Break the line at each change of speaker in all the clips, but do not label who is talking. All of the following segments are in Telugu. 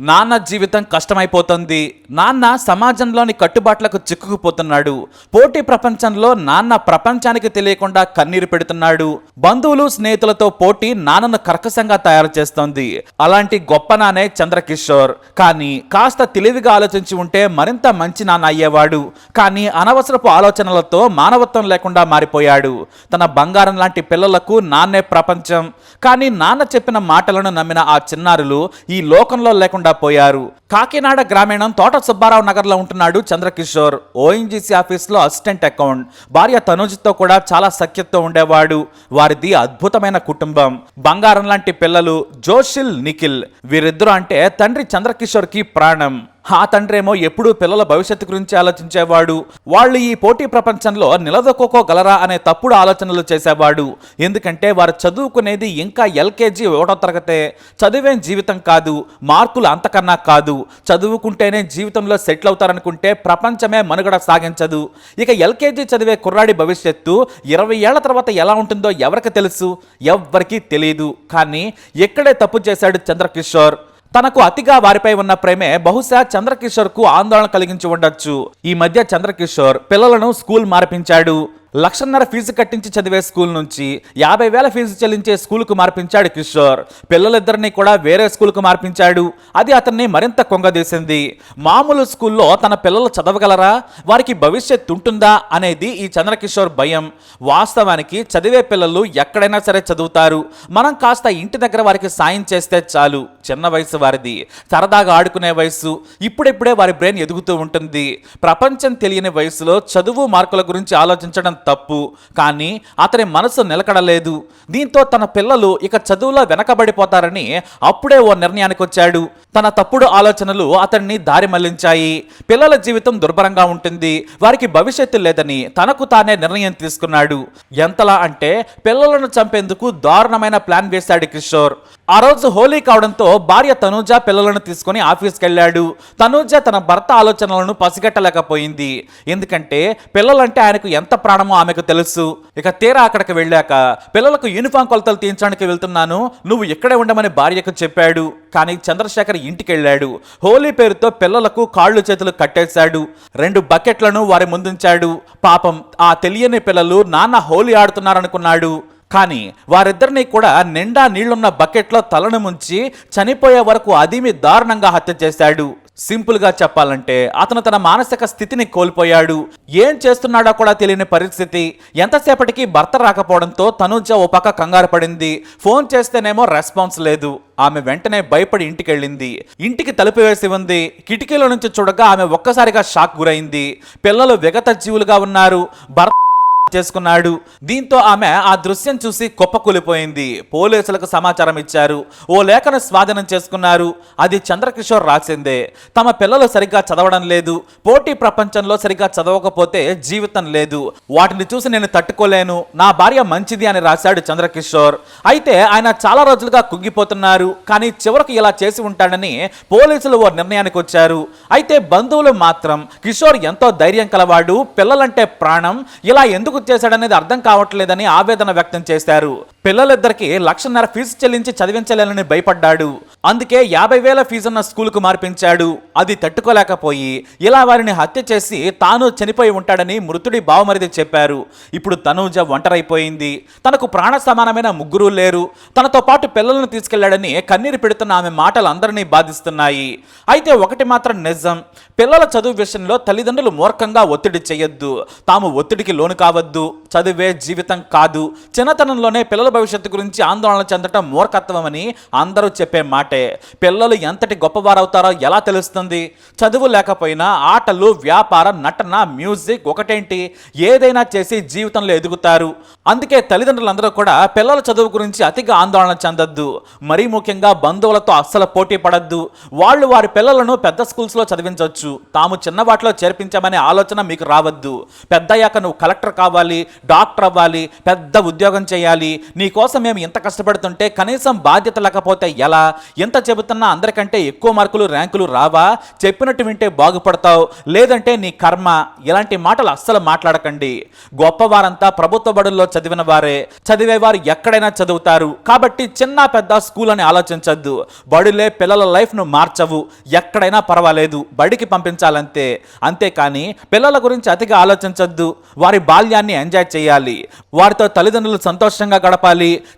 నాన్న జీవితం కష్టమైపోతుంది. నాన్న సమాజంలోని కట్టుబాట్లకు చిక్కుకుపోతున్నాడు. పోటీ ప్రపంచంలో నాన్న ప్రపంచానికి తెలియకుండా కన్నీరు పెడుతున్నాడు. బంధువులు స్నేహితులతో పోటీ నాన్నను కర్కశంగా తయారు చేస్తోంది. అలాంటి గొప్ప నానే చంద్రకిషోర్. కానీ కాస్త తెలివిగా ఆలోచించి ఉంటే మరింత మంచి నాన్న అయ్యేవాడు. కానీ అనవసరపు ఆలోచనలతో మానవత్వం లేకుండా మారిపోయాడు. తన బంగారం లాంటి పిల్లలకు నాన్నే ప్రపంచం. కానీ నాన్న చెప్పిన మాటలను నమ్మిన ఆ చిన్నారులు ఈ లోకంలో లేకుండా పోయారు. కాకినాడ గ్రామీణం తోట సుబ్బారావు నగర్లో ఉంటున్నాడు చంద్రకిషోర్. ఓఎన్జీసీ ఆఫీస్లో అసిస్టెంట్ అకౌంట్. భార్య తనుజ్తో కూడా చాలా సఖ్యతతో ఉండేవాడు. వారిది అద్భుతమైన కుటుంబం. బంగారం లాంటి పిల్లలు జోషిల్ నిఖిల్. వీరిద్దరూ అంటే తండ్రి చంద్రకిషోర్కి ప్రాణం. ఆ తండ్రేమో ఎప్పుడూ పిల్లల భవిష్యత్తు గురించి ఆలోచించేవాడు. వాళ్ళు ఈ పోటీ ప్రపంచంలో నిలదొక్కోగలరా అనే తప్పుడు ఆలోచనలు చేసేవాడు. ఎందుకంటే వారు చదువుకునేది ఇంకా ఎల్కేజీ ఒకటో తరగతే. చదివేం జీవితం కాదు మార్కులు అంతకన్నా కాదు. చదువుకుంటేనే జీవితంలో సెటిల్ అవుతారనుకుంటే ప్రపంచమే మనుగడ సాగించదు. ఇక ఎల్కేజీ చదివే కుర్రాడి భవిష్యత్తు ఇరవై ఏళ్ళ తర్వాత ఎలా ఉంటుందో ఎవరికి తెలుసు? ఎవ్వరికీ తెలియదు కానీ ఎక్కడే తప్పు చేశాడు చంద్రకిషోర్. తనకు అతిగా వారిపై ఉన్న ప్రేమే బహుశా చంద్రకిషోర్కు ఆందోళన కలిగించి ఉండొచ్చు. ఈ మధ్య చంద్రకిషోర్ పిల్లలను స్కూల్ మార్పించాడు. లక్షన్నర ఫీజు కట్టించి చదివే స్కూల్ నుంచి యాభై వేల ఫీజు చెల్లించే స్కూల్కు మార్పించాడు కిషోర్. పిల్లలిద్దరినీ కూడా వేరే స్కూల్కు మార్పించాడు. అది అతన్ని మరింత కొంగదీసింది మామూలు స్కూల్లో తన పిల్లలు చదవగలరా? వారికి భవిష్యత్తు ఉంటుందా? అనేది ఈ చంద్రకిషోర్ భయం. వాస్తవానికి చదివే పిల్లలు ఎక్కడైనా సరే చదువుతారు. మనం కాస్త ఇంటి దగ్గర వారికి సాయం చేస్తే చాలు. చిన్న వయసు వారిది. సరదాగా ఆడుకునే వయసు. ఇప్పుడిప్పుడే వారి బ్రెయిన్ ఎదుగుతూ ఉంటుంది. ప్రపంచం తెలియని వయసులో చదువు మార్కుల గురించి ఆలోచించడం తప్పు. కానీ అతని మనసు నిలకడలేదు. దీంతో తన పిల్లలు ఇక చదువులో వెనకబడిపోతారని అప్పుడే ఓ నిర్ణయానికి వచ్చాడు. తన తప్పుడు ఆలోచనలు అతన్ని దారి మళ్ళించాయి. పిల్లల జీవితం దుర్భరంగా ఉంటుంది. వారికి భవిష్యత్తు లేదని తనకు తానే నిర్ణయం తీసుకున్నాడు. ఎంతలా అంటే పిల్లలను చంపేందుకు దారుణమైన ప్లాన్ వేశాడు కిషోర్. ఆ రోజు హోలీ కావడంతో భార్య తనూజ పిల్లలను తీసుకుని ఆఫీస్కి వెళ్ళాడు తనూజ తన భర్త ఆలోచనలను పసిగట్టలేకపోయింది. ఎందుకంటే పిల్లలంటే ఆయనకు ఎంత ప్రాణమో ఆమెకు తెలుసు. ఇక తీరా అక్కడికి వెళ్ళాక పిల్లలకు యూనిఫామ్ కొలతలు తీయించడానికి వెళ్తున్నాను. నువ్వు ఇక్కడే ఉండమని భార్యకు చెప్పాడు. కానీ చంద్రశేఖర్ ఇంటికి వెళ్ళాడు హోలీ పేరుతో పిల్లలకు కాళ్ళు చేతులు కట్టేశాడు. రెండు బకెట్లను వారి ముందుంచాడు. పాపం ఆ తెలియని పిల్లలు నాన్న హోలీ ఆడుతున్నారనుకున్నాడు. కానీ వారిద్దరినీ కూడా నిండా నీళ్ళున్న బకెట్లో తలను ముంచి చనిపోయే వరకు అదిమి దారుణంగా హత్య చేశాడు. సింపుల్గా చెప్పాలంటే అతను తన మానసిక స్థితిని కోల్పోయాడు. ఏం చేస్తున్నాడో కూడా తెలియని పరిస్థితి. ఎంతసేపటికి భర్త రాకపోవడంతో తనుజ ఓ పక్క కంగారు పడింది. ఫోన్ చేస్తేనేమో రెస్పాన్స్ లేదు. ఆమె వెంటనే భయపడి ఇంటికి వెళ్ళింది ఇంటికి తలుపు వేసి ఉంది. కిటికీలో నుంచి చూడగా ఆమె ఒక్కసారిగా షాక్ గురైంది. పిల్లలు విగత జీవులుగా ఉన్నారు. భర్త చేసుకున్నాడు. దీంతో ఆమె ఆ దృశ్యం చూసి కుప్పకూలిపోయింది. పోలీసులకు సమాచారం ఇచ్చారు. ఓ లేఖను స్వాధీనం చేసుకున్నారు. అది చంద్రకిషోర్ రాసిందే. తమ పిల్లలు సరిగ్గా చదవడం లేదు. పోటీ ప్రపంచంలో సరిగ్గా చదవకపోతే జీవితం లేదు. వాటిని చూసి నేను తట్టుకోలేను. నా భార్య మంచిది అని రాశాడు చంద్రకిషోర్. అయితే ఆయన చాలా రోజులుగా కుంగిపోతున్నారు. కానీ చివరకు ఇలా చేసి ఉంటాడని పోలీసులు ఓ నిర్ణయానికి వచ్చారు. అయితే బంధువులు మాత్రం కిషోర్ ఎంతో ధైర్యం కలవాడు. పిల్లలంటే ప్రాణం. ఇలా ఎందుకు చేశాడనేది అర్థం కావట్లేదని ఆవేదన వ్యక్తం చేశారు. పిల్లలిద్దరికీ లక్షన్నర ఫీజు చెల్లించి చదివించలేనని భయపడ్డాడు. అందుకే యాభై వేల ఫీజున్న స్కూలుకు మార్పించాడు. అది తట్టుకోలేకపోయి ఇలా వారిని హత్య చేసి తాను చనిపోయి ఉంటాడని మృతుడి బావమరిది చెప్పారు. ఇప్పుడు తనూజ ఒంటరైపోయింది. తనకు ప్రాణ సమానమైన ముగ్గురు లేరు. తనతో పాటు పిల్లలను తీసుకెళ్ళాడని కన్నీరు పెడుతున్న ఆమె మాటలు అందరినీ బాధిస్తున్నాయి. అయితే ఒకటి మాత్రం నిజం. పిల్లల చదువు విషయంలో తల్లిదండ్రులు మూర్ఖంగా ఒత్తిడి చేయొద్దు. తాము ఒత్తిడికి లోను కావద్దు. చదివే జీవితం కాదు. చిన్నతనంలోనే పిల్లల భవిష్యత్తు గురించి ఆందోళన చెందటం మూర్ఖత్వమని అందరూ చెప్పే మాటే. పిల్లలు ఎంతటి గొప్పవారవుతారో ఎలా తెలుస్తుంది? చదువు లేకపోయినా ఆటలు వ్యాపారం నటన మ్యూజిక్ ఒకటేంటి? ఏదైనా చేసి జీవితంలో ఎదుగుతారు. అందుకే తల్లిదండ్రులందరూ కూడా పిల్లల చదువు గురించి అతిగా ఆందోళన చెందొద్దు. మరీ ముఖ్యంగా బంధువులతో అస్సలు పోటీ పడద్దు. వాళ్ళు వారి పిల్లలను పెద్ద స్కూల్స్లో చదివించవచ్చు తాము చిన్నవాటిలో చేర్పించామనే ఆలోచన మీకు రావద్దు. పెద్దయ్యాక నువ్వు కలెక్టర్ కావాలి డాక్టర్ అవ్వాలి పెద్ద ఉద్యోగం చేయాలి నీకోసం మేము ఇంత కష్టపడుతుంటే కనీసం బాధ్యత లేకపోతే ఎలా? ఎంత చెబుతున్నా అందరికంటే ఎక్కువ మార్కులు ర్యాంకులు రావా? చెప్పినట్టు వింటే బాగుపడతావు. లేదంటే నీ కర్మ. ఇలాంటి మాటలు అస్సలు మాట్లాడకండి. గొప్పవారంతా ప్రభుత్వ బడుల్లో చదివిన వారే. చదివేవారు ఎక్కడైనా చదువుతారు. కాబట్టి చిన్న పెద్ద స్కూల్ అని ఆలోచించద్దు. బడులే పిల్లల లైఫ్ను మార్చవు. ఎక్కడైనా పర్వాలేదు. బడికి పంపించాలంతే. అంతేకాని పిల్లల గురించి అతిగా ఆలోచించద్దు. వారి బాల్యాన్ని ఎంజాయ్ చేయాలి. వారితో తల్లిదండ్రులు సంతోషంగా గడపాలి.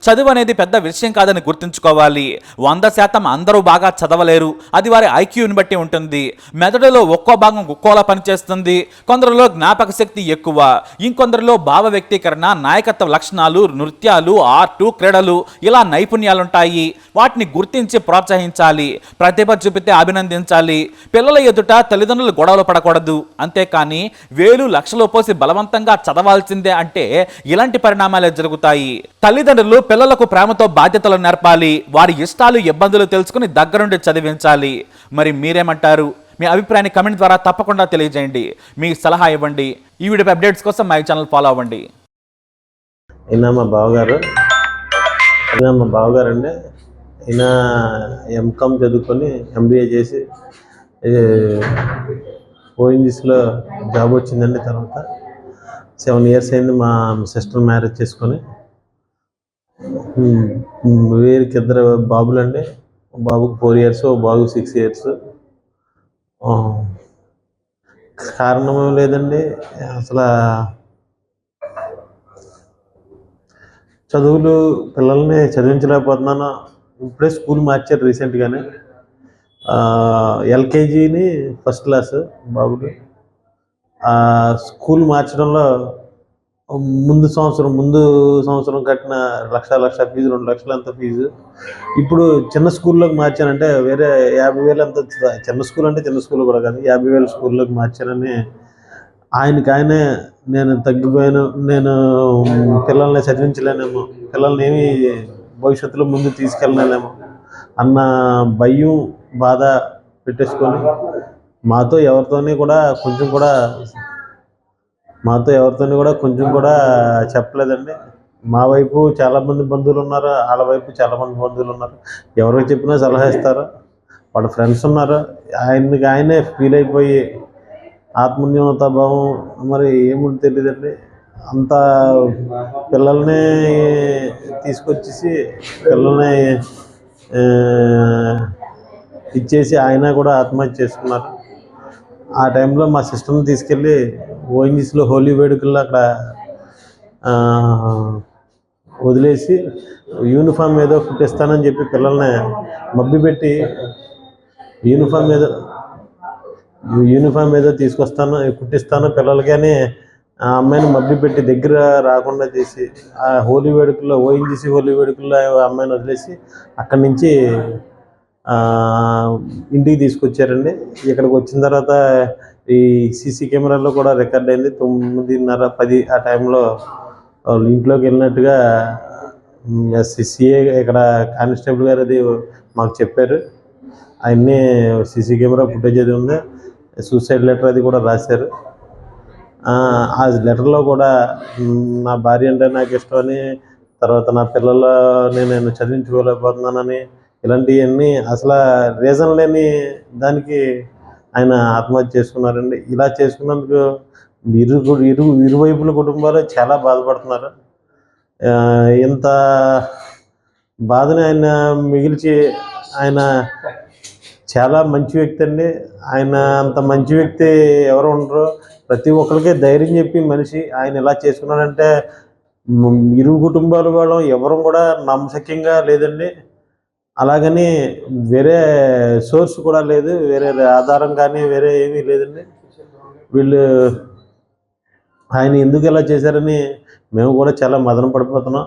చదువు అనేది పెద్ద విషయం కాదని గుర్తుంచుకోవాలి. వంద శాతం అందరూ బాగా చదవలేరు. అది వారి ఐక్యూని బట్టి ఉంటుంది. మెదడులో ఒక్కో భాగం ఒక్కోలా పనిచేస్తుంది. కొందరిలో జ్ఞాపక శక్తి ఎక్కువ. ఇంకొందరిలో భావ వ్యక్తీకరణ నాయకత్వ లక్షణాలు నృత్యాలు ఆర్టు క్రీడలు ఇలా నైపుణ్యాలుంటాయి. వాటిని గుర్తించి ప్రోత్సహించాలి. ప్రతిభ చూపితే అభినందించాలి. పిల్లల ఎదుట తల్లిదండ్రులు గొడవలు పడకూడదు. అంతేకాని వేలు లక్షలు పోసి బలవంతంగా చదవాల్సిందే అంటే ఇలాంటి పరిణామాలే జరుగుతాయి. తల్లి తల్లిదండ్రులు పిల్లలకు ప్రేమతో బాధ్యతలు నేర్పాలి వారి ఇష్టాలు ఇబ్బందులు తెలుసుకుని దగ్గరుండి చదివించాలి. మరి మీరేమంటారు? మీ అభిప్రాయాన్ని కమెంట్ ద్వారా తప్పకుండా తెలియజేయండి. మీ సలహా ఇవ్వండి. ఈ వీడియో అప్డేట్స్ కోసం మా ఛానల్ ఫాలో అవ్వండి.
ఈయన మా బావగారు. ఈయన మా బావగారు అండి. ఈయన ఎంకామ్ చదువుకొని ఎంబీఏ చేసి ఓఎన్జీసీలో జాబ్ వచ్చిందండి తర్వాత. సెవెన్ ఇయర్స్ అయింది మా సిస్టర్ మ్యారేజ్ చేసుకొని. వీరికి ఇద్దరు బాబులు అండి బాబుకు ఫోర్ ఇయర్స్ బాబు సిక్స్ ఇయర్స్. కారణం లేదండి. అసలు చదువులు పిల్లల్ని చదివించలేకపోతున్నాను. ఇప్పుడే స్కూల్ మార్చారు రీసెంట్గానే. ఎల్కేజీని ఫస్ట్ క్లాస్ బాబుకి స్కూల్ మార్చడంలో ముందు సంవత్సరం ముందు సంవత్సరం కట్టిన లక్ష లక్ష ఫీజు రెండు లక్షలు అంత ఫీజు. ఇప్పుడు చిన్న స్కూల్లోకి మార్చానంటే వేరే యాభై వేలు అంత చిన్న స్కూల్ అంటే చిన్న స్కూల్ కూడా కాదు. యాభై వేల స్కూల్లోకి మార్చానని ఆయనకి ఆయనే నేను తగ్గిపోయాను. నేను పిల్లల్ని చదివించలేనేమో. పిల్లల్ని ఏమి భవిష్యత్తులో ముందు తీసుకెళ్ళలేమో అన్న భయం బాధ పెట్టేసుకొని మాతో ఎవరితోని కూడా కొంచెం కూడా మాతో ఎవరితోని కూడా కొంచెం కూడా చెప్పలేదండి. మా వైపు చాలామంది బంధువులు ఉన్నారు వాళ్ళ వైపు చాలామంది బంధువులు ఉన్నారు. ఎవరికి చెప్పినా సలహా ఇస్తారు. వాళ్ళ ఫ్రెండ్స్ ఉన్నారు. ఆయనకి ఆయనే ఫీల్ అయిపోయి ఆత్మన్యూనత భావం మరి ఏముంది తెలియదండి అంత పిల్లల్ని తీసుకొచ్చేసి పిల్లల్ని ఇచ్చేసి ఆయన కూడా ఆత్మహత్య చేసుకున్నారు. ఆ టైంలో మా సిస్టర్ని తీసుకెళ్ళి ఓఎన్జీసీలో హోలీ వేడుకల్లో అక్కడ వదిలేసి యూనిఫామ్ ఏదో కుట్టిస్తానని చెప్పి పిల్లల్ని మబ్బిపెట్టి యూనిఫామ్ ఏదో యూనిఫామ్ ఏదో తీసుకొస్తాను కుట్టిస్తాను పిల్లలకి ఆ అమ్మాయిని మబ్బి పెట్టి దగ్గర రాకుండా చేసి ఆ హోలీ వేడుకల్లో ఓఎన్జీసీ హోలీ వేడుకల్లో ఆ అమ్మాయిని వదిలేసి అక్కడి నుంచి ఇంటికి తీసుకొచ్చారండి. ఇక్కడికి వచ్చిన తర్వాత ఈ సీసీ కెమెరాలో కూడా రికార్డ్ అయింది. తొమ్మిదిన్నర పది ఆ టైంలో వాళ్ళు ఇంట్లోకి వెళ్ళినట్టుగా సిఏ ఇక్కడ కానిస్టేబుల్ గారు అది మాకు చెప్పారు. అవన్నీ సీసీ కెమెరా ఫుటేజ్ అది ఉంది. సూసైడ్ లెటర్ అది కూడా రాశారు. ఆ లెటర్లో కూడా నా భార్య అంటే నాకు ఇష్టం అని తర్వాత నా పిల్లలు నేను చదివించుకోలేకపోతున్నానని ఇలాంటివన్నీ అసలు రీజన్ లేని దానికి ఆయన ఆత్మహత్య చేసుకున్నారండి. ఇలా చేసుకున్నందుకు ఇరు ఇరు ఇరువైపుల కుటుంబాలు చాలా బాధపడుతున్నారు. ఇంత బాధని ఆయన మిగిల్చి ఆయన చాలా మంచి వ్యక్తి అండి. ఆయన అంత మంచి వ్యక్తి ఎవరు ఉండరు. ప్రతి ఒక్కరికి ధైర్యం చెప్పి మనిషి ఆయన ఇలా చేసుకున్నాడంటే ఇరు కుటుంబాల వాళ్ళం ఎవరు కూడా నమ్మశక్యంగా లేదండి. అలాగని వేరే సోర్స్ కూడా లేదు వేరే ఆధారం కానీ వేరే ఏమీ లేదండి. వీళ్ళు ఆయన ఎందుకు ఇలా చేశారని మేము కూడా చాలా మదన పడిపోతున్నాం.